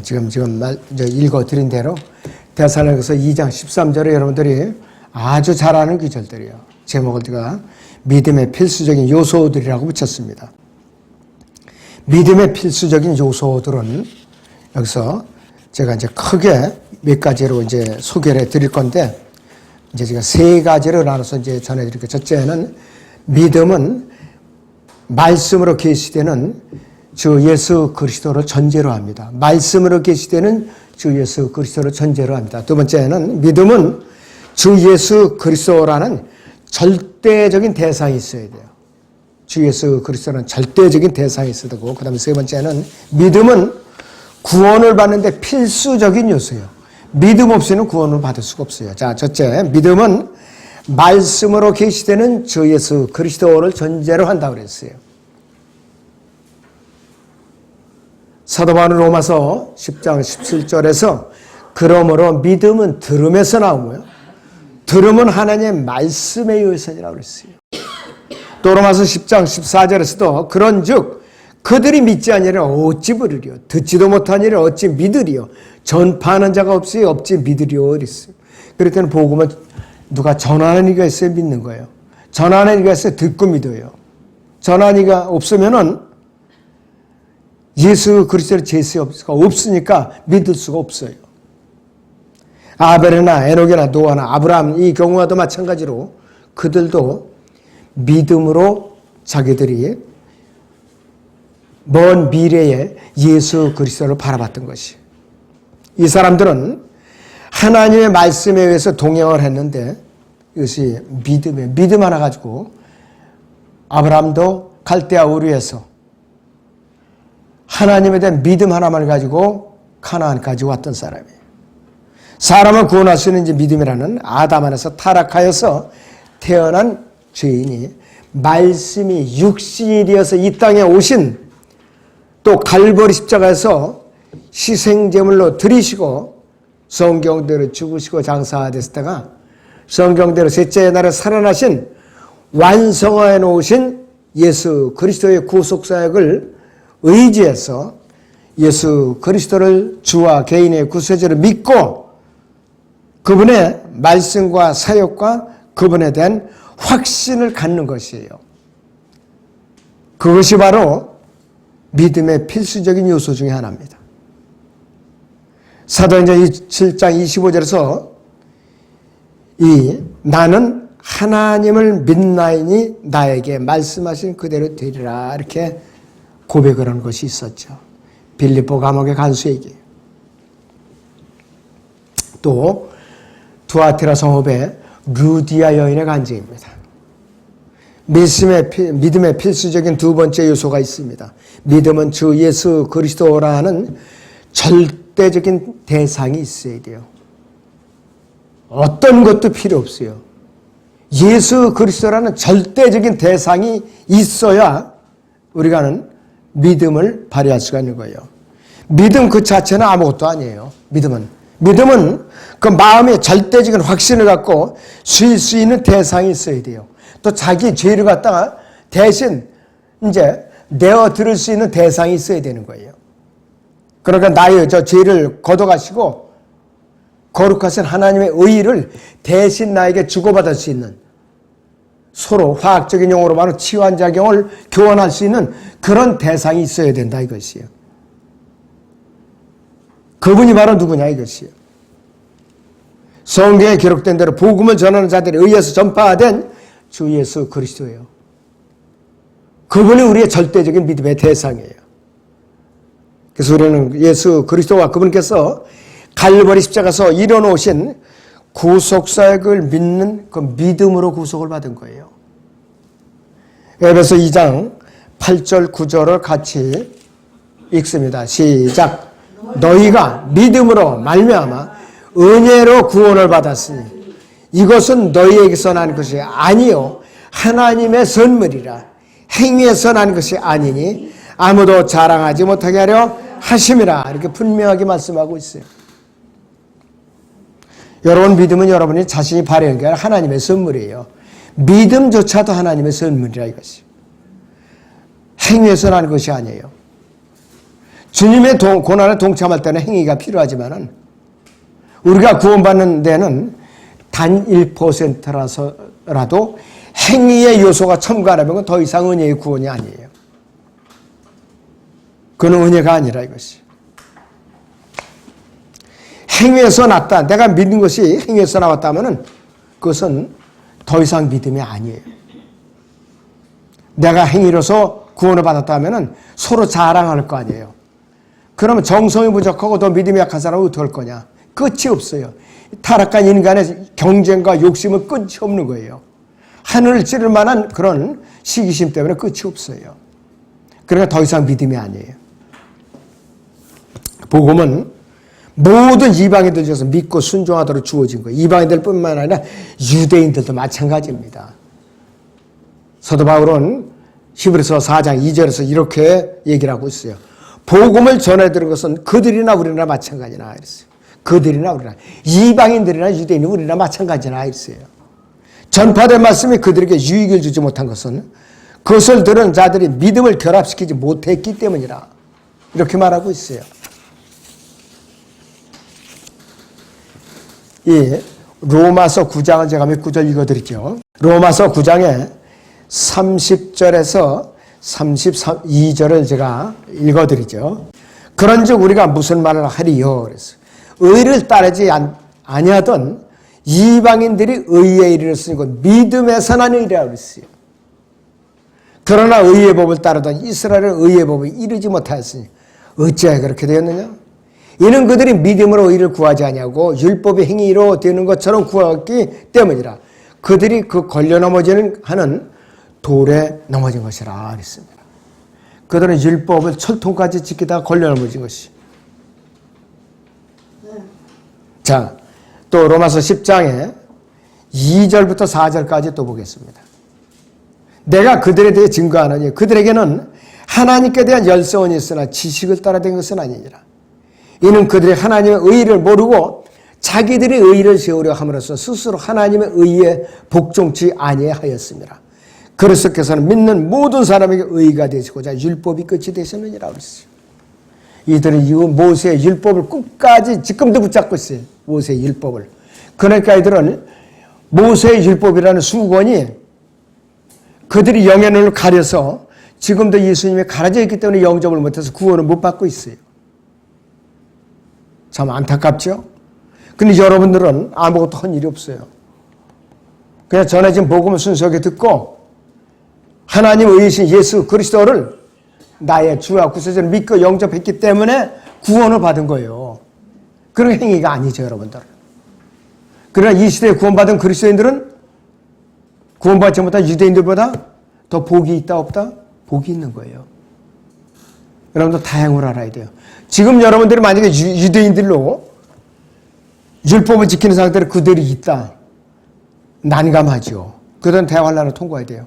예, 지금 지금 말, 저 읽어 드린 대로 대사로서 2장 13절에 여러분들이 아주 잘 아는 구절들이에요. 제목을 제가 믿음의 필수적인 요소들이라고 붙였습니다. 믿음의 필수적인 요소들은 여기서 제가 이제 크게 몇 가지로 이제 소개를 해 드릴 건데 이제 제가 세 가지로 나눠서 이제 전해 드릴게요. 첫째는 믿음은 말씀으로 계시되는 주 예수 그리스도를 전제로 합니다. 말씀으로 계시되는 주 예수 그리스도를 전제로 합니다. 두 번째는 믿음은 주 예수 그리스도라는 절대적인 대상이 있어야 돼요. 주 예수 그리스도는 절대적인 대상이 있어야 되고 그다음에 세 번째는 믿음은 구원을 받는데 필수적인 요소예요. 믿음 없이는 구원을 받을 수가 없어요. 자, 첫째, 믿음은 말씀으로 계시되는 주 예수 그리스도를 전제로 한다고 그랬어요. 사도 바울 로마서 10장 17절에서 그러므로 믿음은 들음에서 나오고요. 들음은 하나님의 말씀에 의해서라고 그랬어요. 또 로마서 10장 14절에서도 그런즉 그들이 믿지 아니라 어찌 부르리요 듣지도 못하니라 어찌 믿으리요 전파하는 자가 없이 어찌 믿으리요 그랬어요. 그럴 때는 복음을 누가 전하는 이가 있어야 믿는 거예요. 전하는 이가 있어야 듣고 믿어요. 전하는 이가 없으면은 예수 그리스도의 제수가 없으니까 믿을 수가 없어요. 아벨이나 에녹이나 노아나 아브라함 이 경우와도 마찬가지로 그들도 믿음으로 자기들이 먼 미래에 예수 그리스도를 바라봤던 것이. 이 사람들은 하나님의 말씀에 의해서 동행을 했는데 이것이 믿음에 믿음 하나 가지고 아브라함도 갈대아 우르에서 하나님에 대한 믿음 하나만 가지고 카나안까지 왔던 사람이에요. 사람을 구원할 수 있는 믿음이라는 아담 안에서 타락하여서 태어난 죄인이 말씀이 육신이 되어서 이 땅에 오신 또 갈보리 십자가에서 희생제물로 드리시고 성경대로 죽으시고 장사되셨다가 성경대로 셋째 날에 살아나신 완성해 놓으신 예수 그리스도의 구속사역을 의지해서 예수 그리스도를 주와 개인의 구세주를 믿고 그분의 말씀과 사역과 그분에 대한 확신을 갖는 것이에요. 그것이 바로 믿음의 필수적인 요소 중의 하나입니다. 사도행전 7장 25절에서 이 나는 하나님을 믿나이니 나에게 말씀하신 그대로 되리라 이렇게 고백을 한 것이 있었죠. 빌립보 감옥의 간수에게. 또 두아티라 성읍의 루디아 여인의 간증입니다. 믿음의, 믿음의 필수적인 두 번째 요소가 있습니다. 믿음은 주 예수 그리스도라는 절대적인 대상이 있어야 돼요. 어떤 것도 필요 없어요. 예수 그리스도라는 절대적인 대상이 있어야 우리가는 믿음을 발휘할 수가 있는 거예요. 믿음 그 자체는 아무것도 아니에요. 믿음은. 믿음은 그 마음의 절대적인 확신을 갖고 수일 수 있는 대상이 있어야 돼요. 또 자기 죄를 갖다가 대신 이제 내어 들을 수 있는 대상이 있어야 되는 거예요. 그러니까 나의 저 죄를 걷어가시고 거룩하신 하나님의 의의를 대신 나에게 주고받을 수 있는 서로 화학적인 용어로 말하는 치환작용을 교환할 수 있는 그런 대상이 있어야 된다 이것이에요. 그분이 바로 누구냐 이것이에요. 성경에 기록된 대로 복음을 전하는 자들에 의해서 전파된 주 예수 그리스도예요. 그분이 우리의 절대적인 믿음의 대상이에요. 그래서 우리는 예수 그리스도와 그분께서 갈보리 십자가서 이뤄놓으신 구속 사역을 믿는 그 믿음으로 구속을 받은 거예요. 에베소 2장 8절 9절을 같이 읽습니다. 시작. 너희가 믿음으로 말미암아 은혜로 구원을 받았으니 이것은 너희에게서 난 것이 아니요 하나님의 선물이라 행위에서 난 것이 아니니 아무도 자랑하지 못하게 하려 하심이라 이렇게 분명하게 말씀하고 있어요. 여러분 믿음은 여러분이 자신이 발휘한 게 아니라 하나님의 선물이에요. 믿음조차도 하나님의 선물이라 이것이. 행위에서 난 것이 아니에요. 주님의 동- 고난에 동참할 때는 행위가 필요하지만은 우리가 구원받는 데는 단 1%라서라도 행위의 요소가 첨가하면 그건 더 이상 은혜의 구원이 아니에요. 그건 은혜가 아니라 이것이. 행위에서 났다. 내가 믿는 것이 행위에서 나왔다면은 그것은 더 이상 믿음이 아니에요. 내가 행위로서 구원을 받았다면은 서로 자랑할 거 아니에요. 그러면 정성이 부족하고 더 믿음이 약한 사람은 어떻게 할 거냐? 끝이 없어요. 타락한 인간의 경쟁과 욕심은 끝이 없는 거예요. 하늘을 찌를 만한 그런 시기심 때문에 끝이 없어요. 그러니까 더 이상 믿음이 아니에요. 복음은 모든 이방인들 중에서 믿고 순종하도록 주어진 거예요. 이방인들 뿐만 아니라 유대인들도 마찬가지입니다. 사도 바울은 히브리서 4장 2절에서 이렇게 얘기를 하고 있어요. 복음을 전해드린 것은 그들이나 우리나 마찬가지나 이랬어요. 그들이나 우리나 이방인들이나 유대인이 우리나 마찬가지나 이랬어요. 전파된 말씀이 그들에게 유익을 주지 못한 것은 그것을 들은 자들이 믿음을 결합시키지 못했기 때문이라 이렇게 말하고 있어요. 이 로마서 9장을 제가 몇 구절 읽어드릴게요. 로마서 9장에 30절에서 32절을 제가 읽어드리죠. 그런즉 우리가 무슨 말을 하리요? 그래서 의를 따르지 안- 아니하던 이방인들이 의에 이르렀으니 곧 믿음에서 나는 이라 그랬어요. 그러나 의의 법을 따르던 이스라엘은 의의 법을 이루지 못하였으니 어찌하여 그렇게 되었느냐? 이는 그들이 믿음으로 의를 구하지 아니하고 율법의 행위로 되는 것처럼 구하기 때문이라. 그들이 그 걸려 넘어지는 하는 돌에 넘어진 것이라 그랬습니다. 그들은 율법을 철통까지 지키다가 걸려 넘어진 것이. 자, 또 로마서 10장에 2절부터 4절까지 또 보겠습니다. 내가 그들에 대해 증거하노니 그들에게는 하나님께 대한 열성은 있으나 지식을 따라 된 것은 아니니라. 이는 그들이 하나님의 의를 모르고 자기들의 의를 세우려 함으로써 스스로 하나님의 의에 복종치 아니하였습니다. 그리스도께서는 믿는 모든 사람에게 의가 되시고자 율법이 끝이 되셨느니라 그랬어요. 이들은 이 모세의 율법을 끝까지 지금도 붙잡고 있어요. 모세의 율법을. 그러니까 이들은 모세의 율법이라는 수건이 그들이 영의 눈을 가려서 지금도 예수님이 가려져 있기 때문에 영접을 못해서 구원을 못 받고 있어요. 참 안타깝죠? 근데 여러분들은 아무것도 한 일이 없어요. 그냥 전해진 복음을 순수하게 듣고 하나님 의이신 예수 그리스도를 나의 주와 구세주를 믿고 영접했기 때문에 구원을 받은 거예요. 그런 행위가 아니죠, 여러분들. 그러나 이 시대에 구원받은 그리스도인들은 구원받지 못한 유대인들보다 더 복이 있다 없다? 복이 있는 거예요. 여러분들 다양을 알아야 돼요. 지금 여러분들이 만약에 유- 유대인들로 율법을 지키는 상태로 그들이 있다. 난감하죠. 그들은 대환란을 통과해야 돼요.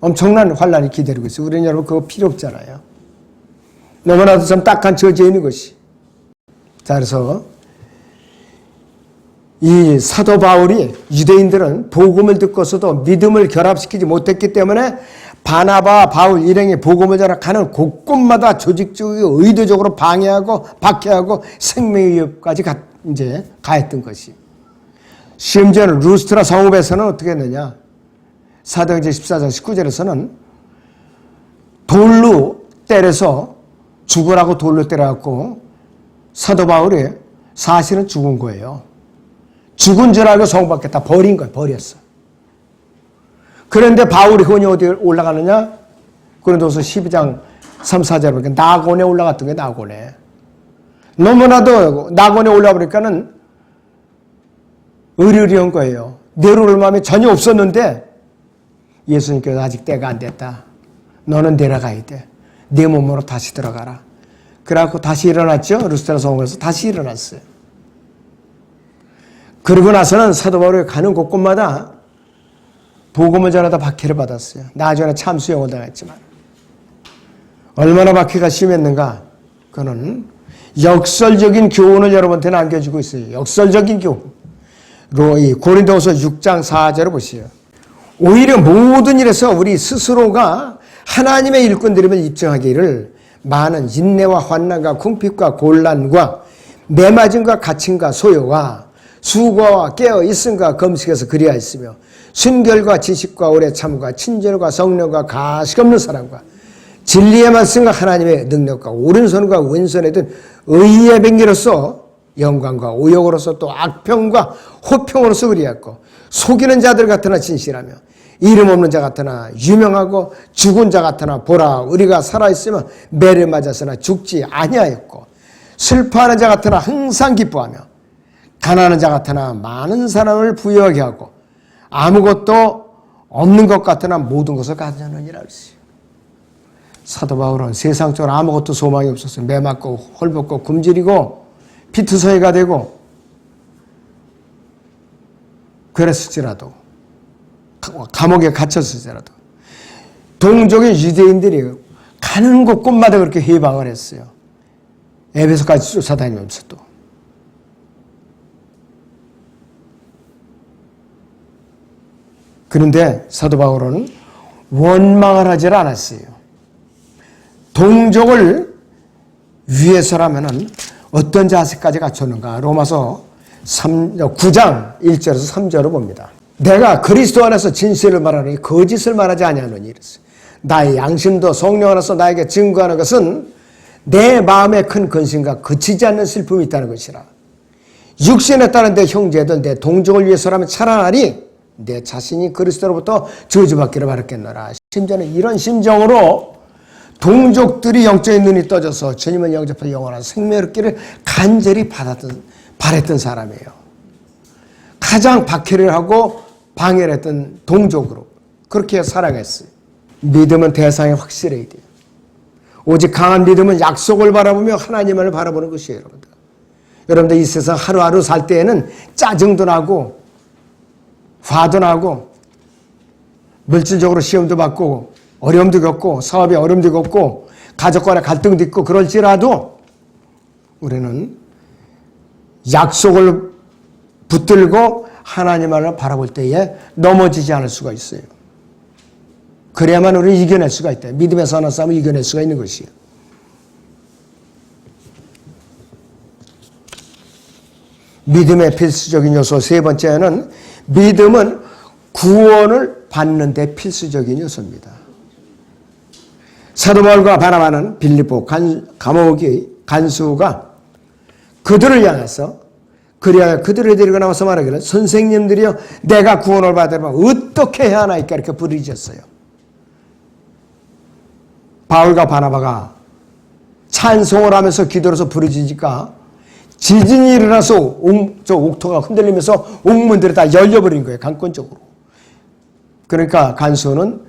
엄청난 환란이 기다리고 있어요. 우리는 여러분 그거 필요 없잖아요. 너무나도 좀 딱한 저지에 있는 것이. 자, 그래서 이 사도 바울이 유대인들은 복음을 듣고서도 믿음을 결합시키지 못했기 때문에 바나바 바울 일행이 복음을 전하가는 곳곳마다 조직적이고 의도적으로 방해하고 박해하고 생명의 위협까지 가, 이제 가했던 것이. 심지어는 루스트라 성읍에서는 어떻게 했느냐? 사도행전 14장 19절에서는 돌로 때려서 죽으라고 돌로 때려갖고 사도 바울이 사실은 죽은 거예요. 죽은 줄 알고 성받겠다 버린 거예요. 버렸어. 그런데 바울이 혼이 어디 올라가느냐? 그런도서 12장 3, 4절 보니까 낙원에 올라갔던 게 낙원에. 너무나도 낙원에 올라버리니까는 의리의리한 거예요. 내려올 마음이 전혀 없었는데 예수님께서 아직 때가 안 됐다. 너는 내려가야 돼. 내 몸으로 다시 들어가라. 그래갖고 다시 일어났죠. 루스트라 성에서 다시 일어났어요. 그러고 나서는 사도 바울이 가는 곳곳마다 복음을 전하다 박해를 받았어요. 나중에 참수형을 당했지만 얼마나 박해가 심했는가? 그는 역설적인 교훈을 여러분한테 남겨주고 있어요. 역설적인 교훈. 로이 고린도서 6장 4절을 보세요. 오히려 모든 일에서 우리 스스로가 하나님의 일꾼들임을 입증하기를 많은 인내와 환난과 궁핍과 곤란과 매맞음과 갇힘과 소요와 수고와 깨어 있음과 검식에서 그리하였으며 순결과 지식과 오래 참과 친절과 성령과 가식 없는 사랑과 진리의 말씀과 하나님의 능력과 오른손과 왼손에 든 의의 뱅기로서 영광과 오욕으로서 또 악평과 호평으로서 그리하였고 속이는 자들 같으나 진실하며 이름 없는 자 같으나 유명하고 죽은 자 같으나 보라 우리가 살아있으면 매를 맞았으나 죽지 아니하였고 슬퍼하는 자 같으나 항상 기뻐하며 가난한 자 같으나 많은 사람을 부여하게 하고 아무것도 없는 것 같으나 모든 것을 가져느니라 그랬어요. 사도 바울은 세상적으로 아무것도 소망이 없었어요. 매맞고 헐벗고 굶주리고 피투성이가 되고 그랬을지라도 감옥에 갇혔을지라도 동족의 유대인들이 가는 곳곳마다 그렇게 해방을 했어요. 에베소까지 쫓아다니면서도. 그런데 사도 바울은 원망을 하지 않았어요. 동족을 위해서라면 어떤 자세까지 갖췄는가? 로마서 3, 9장 1절에서 3절을 봅니다. 내가 그리스도 안에서 진실을 말하니 거짓을 말하지 아니하노니 이랬어요. 나의 양심도 성령 안에서 나에게 증거하는 것은 내 마음에 큰 근심과 그치지 않는 슬픔이 있다는 것이라. 육신에 따른 내 형제들, 내 동족을 위해서라면 차라리 내 자신이 그리스도로부터 저주받기를 바랐겠노라. 심지어는 이런 심정으로 동족들이 영적인 눈이 떠져서 주님을 영접해 영원한 생명을 얻기를 간절히 받았던, 바랬던 사람이에요. 가장 박해를 하고 방해를 했던 동족으로 그렇게 사랑했어요. 믿음은 대상이 확실해야 돼요. 오직 강한 믿음은 약속을 바라보며 하나님을 바라보는 것이에요, 여러분들. 여러분들 이 세상 하루하루 살 때에는 짜증도 나고 화도 나고 물질적으로 시험도 받고 어려움도 겪고 사업에 어려움도 겪고 가족 간의 갈등도 있고 그럴지라도 우리는 약속을 붙들고 하나님을 바라볼 때에 넘어지지 않을 수가 있어요. 그래야만 우리는 이겨낼 수가 있다. 믿음의 선한 싸움을 이겨낼 수가 있는 것이에요. 믿음의 필수적인 요소 세 번째는 믿음은 구원을 받는 데 필수적인 요소입니다. 사도 바울과 바나바는 빌립보 간, 감옥의 간수가 그들을 향해서 그리하여 그들을 데리고 나와서 말하기를 선생님들이여 내가 구원을 받으려면 어떻게 해야 하나이까 이렇게 부르짖었어요. 바울과 바나바가 찬송을 하면서 기도로서 부르짖으니까 지진이 일어나서 옥, 저 옥토가 흔들리면서 옥문들이 다 열려버린 거예요. 강권적으로. 그러니까 간수는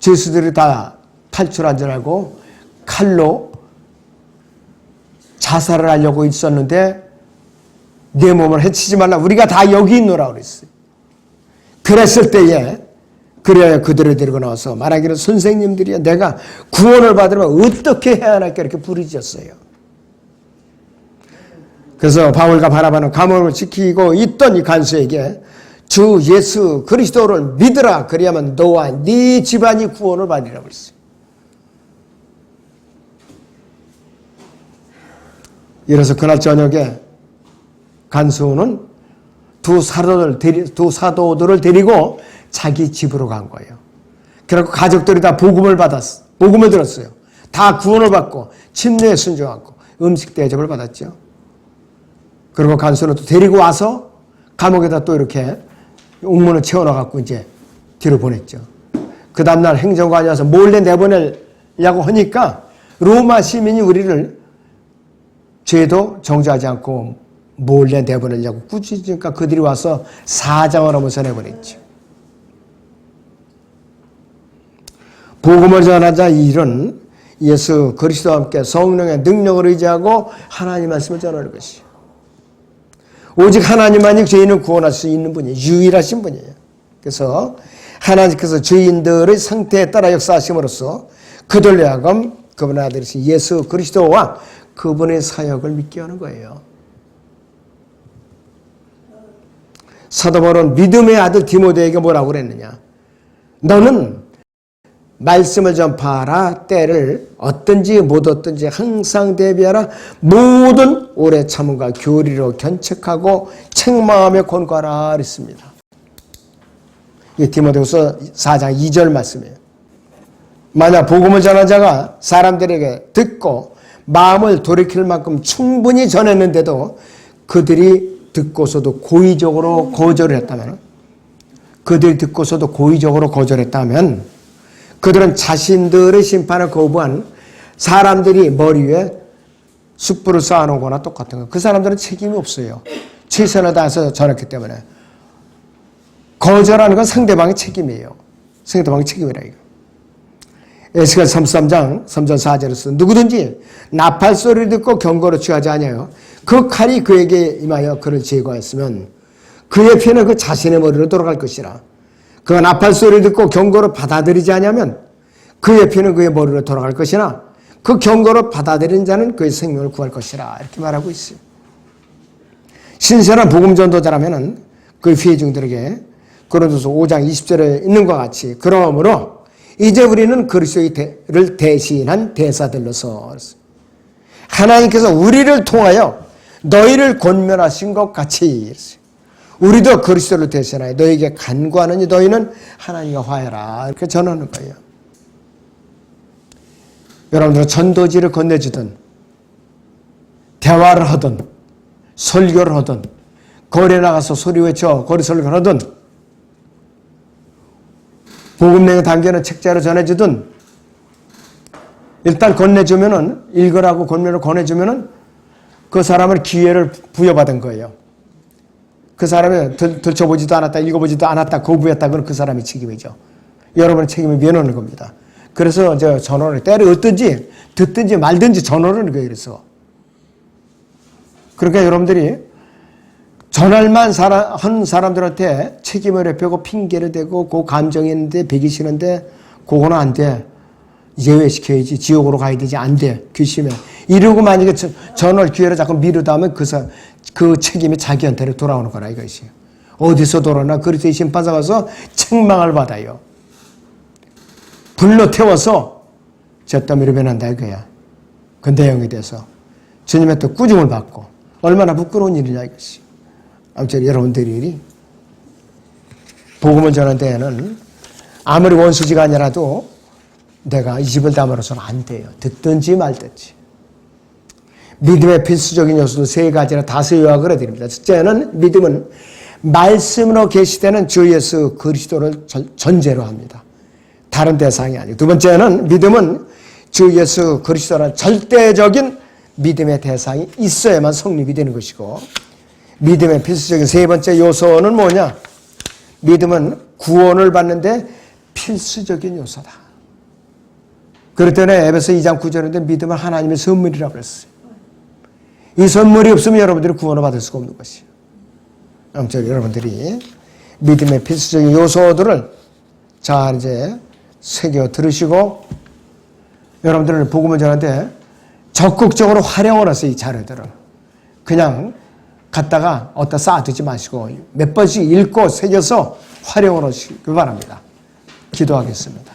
죄수들이 다 탈출한 줄 알고 칼로 자살을 하려고 있었는데 내 몸을 해치지 말라. 우리가 다 여기 있노라 그랬어요. 그랬을 때에 그래야 그들을 데리고 나와서 말하기를 선생님들이야 내가 구원을 받으려면 어떻게 해야 하나 이렇게 부르짖었어요. 그래서 바울과 바나바는 감옥을 지키고 있던 이 간수에게 주 예수 그리스도를 믿으라 그리하면 너와 네 집안이 구원을 받으라고 했어요. 이래서 그날 저녁에 간수는 두 사도들 데리, 두 사도들을 데리고 자기 집으로 간 거예요. 그래고 가족들이 다 복음을 받았어. 복음을 들었어요. 다 구원을 받고 침례에 순종하고 음식 대접을 받았죠. 그리고 간수는 또 데리고 와서 감옥에다 또 이렇게 옥문을 채워넣어갖고 이제 뒤로 보냈죠. 그 다음날 행정관이 와서 몰래 내보내려고 하니까 로마 시민이 우리를 죄도 정죄하지 않고 몰래 내보내려고 꾸짖으니까 그들이 와서 사장을 하면서 내보냈죠. 복음을 전하자 일은 예수 그리스도와 함께 성령의 능력을 의지하고 하나님 말씀을 전하는 것이요. 오직 하나님만이 죄인을 구원할 수 있는 분이 유일하신 분이에요. 그래서 하나님께서 죄인들의 상태에 따라 역사하심으로써 그들로 하여금 그분의 아들이신 예수 그리스도와 그분의 사역을 믿게 하는 거예요. 사도 바울은 믿음의 아들 디모데에게 뭐라고 그랬느냐? 너는 말씀을 전파하라 때를 어떤지 못 어떤지 항상 대비하라 모든 오래 참음과 교리로 견책하고 책망하며 권고하라 그랬습니다. 이게 디모데후서 4장 2절 말씀이에요. 만약 복음을 전한 자가 사람들에게 듣고 마음을 돌이킬 만큼 충분히 전했는데도 그들이 듣고서도 고의적으로 거절을 했다면 그들이 듣고서도 고의적으로 거절했다면 그들은 자신들의 심판을 거부한 사람들이 머리 위에 숯불을 쌓아놓은 거나 똑같은 거. 그 사람들은 책임이 없어요. 최선을 다해서 전했기 때문에. 거절하는 건 상대방의 책임이에요. 상대방의 책임이라 이거. 에스겔 33장 3절 4절에서 누구든지 나팔 소리를 듣고 경고를 취하지 아니하여 그 칼이 그에게 임하여 그를 제거했으면 그의 피는 그 자신의 머리로 돌아갈 것이라. 그 나팔 소리를 듣고 경고를 받아들이지 아니하면 그의 피는 그의 머리로 돌아갈 것이나 그 경고를 받아들인 자는 그의 생명을 구할 것이라. 이렇게 말하고 있어요. 신선한 복음 전도자라면은 그 회중들에게 고린도서 5장 20절에 있는 것 같이 그러므로 이제 우리는 그리스도를 대신한 대사들로서 하나님께서 우리를 통하여 너희를 권면하신 것 같이 우리도 그리스도를 대신하여 너에게 간구하느니 너희는 하나님과 화해라 이렇게 전하는 거예요. 여러분들은 전도지를 건네주든 대화를 하든 설교를 하든 거리에 나가서 소리 외쳐 거리 설교를 하든 복음 내에 담겨있는 책자로 전해주든 일단 건네주면은 읽으라고 권면을 권해주면은 그 사람은 기회를 부여받은 거예요. 그 사람이 들, 들춰보지도 않았다, 읽어보지도 않았다, 거부했다, 그건 그 사람이 책임이죠. 여러분의 책임을 면하는 겁니다. 그래서 저 전원을 때려 얻든지 듣든지 말든지 전원을. 그래서 그러니까 여러분들이 전할만 사람, 한 사람들한테 책임을 회피하고 핑계를 대고 그 감정이 있는데 배기 싫은데 그거는 안 돼. 예외시켜야지. 지옥으로 가야 되지. 안 돼. 귀심해. 이러고 만약에 전월 기회를 자꾸 미루다 하면 그, 사, 그 책임이 자기한테로 돌아오는 거라 이것이. 어디서 돌아나 그리스도의 심판사 가서 책망을 받아요. 불로 태워서 저 더미로 변한다 이거야. 그 내용에 대해서. 주님의 또 꾸중을 받고. 얼마나 부끄러운 일이냐 이것이. 아무튼 여러분들이 복음을 전한 데에는 아무리 원수지가 아니라도 내가 이 집을 담으로서는 안 돼요. 듣든지 말든지. 믿음의 필수적인 요소도 세 가지나 다섯 요약을 해드립니다. 첫째는 믿음은 말씀으로 계시되는 주 예수 그리스도를 전제로 합니다. 다른 대상이 아니고. 두 번째는 믿음은 주 예수 그리스도라는 절대적인 믿음의 대상이 있어야만 성립이 되는 것이고 믿음의 필수적인 세 번째 요소는 뭐냐? 믿음은 구원을 받는데 필수적인 요소다. 그럴 때는 에베소 2장 9절인데 믿음은 하나님의 선물이라고 그랬어요. 이 선물이 없으면 여러분들이 구원을 받을 수가 없는 것이에요. 아무튼 여러분들이 믿음의 필수적인 요소들을 잘 이제 새겨 들으시고 여러분들은 복음을 전하는데 적극적으로 활용을 해서 이 자료들을 그냥 갖다가 어디다 쌓아두지 마시고 몇 번씩 읽고 새겨서 활용을 하시기 바랍니다. 기도하겠습니다.